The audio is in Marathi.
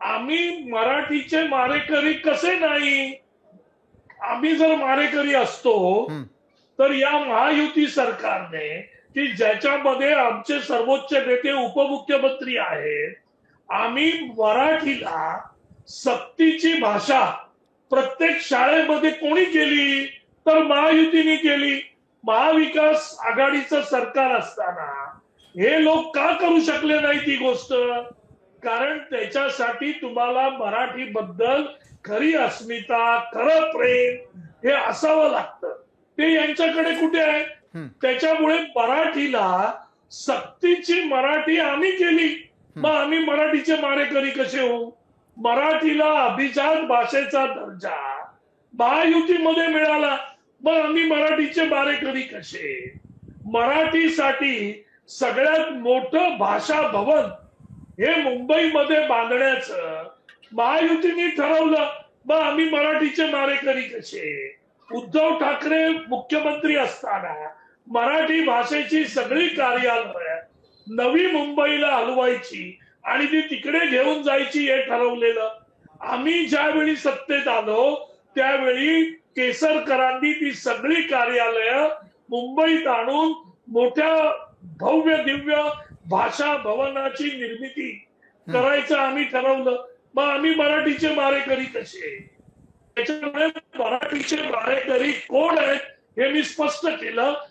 आम्ही मराठीचे मारेकरी कसे नाही? आम्ही जर मारेकरी असतो. तर या महायुती सरकारने की ज्याच्यामध्ये आमचे सर्वोच्च नेते उपमुख्यमंत्री आहेत आम्ही मराठीला सक्तीची भाषा प्रत्येक शाळेमध्ये कोणी केली? तर महायुतीने केली. महाविकास आघाडीचं सरकार असताना हे लोक का करू शकले नाही ती गोष्ट? कारण त्याच्यासाठी तुम्हाला मराठीबद्दल खरी अस्मिता खरं प्रेम हे असावं लागतं. ते यांच्याकडे कुठे आहे. त्याच्यामुळे मराठीला सक्तीची मराठी आम्ही केली. मग आम्ही मराठीचे मारेकरी कसे होऊ? मराठीला अभिजात भाषेचा दर्जा महायुतीमध्ये मिळाला. मग आम्ही मराठीचे मारेकरी कसे? मराठीसाठी सगळ्यात मोठं भाषा भवन हे मुंबईमध्ये बांधण्याचं महायुतीने ठरवलं. मग आम्ही मराठीचे मारेकरी कसे? उद्धव ठाकरे मुख्यमंत्री असताना मराठी भाषेची सगळी कार्यालय नवी मुंबईला हलवायची आणि ती तिकडे घेऊन जायची हे ठरवलेलं. आम्ही ज्यावेळी सत्तेत आलो त्यावेळी केसरकरांनी ती सगळी कार्यालय मुंबईत आणून मोठ्या भव्य दिव्य भाषा भवनाची निर्मिती करायचं आम्ही ठरवलं. मग आम्ही मराठीचे मारेकरी कसे? त्याच्यामुळे मराठीचे मारेकरी कोण आहेत हे मी स्पष्ट केलं.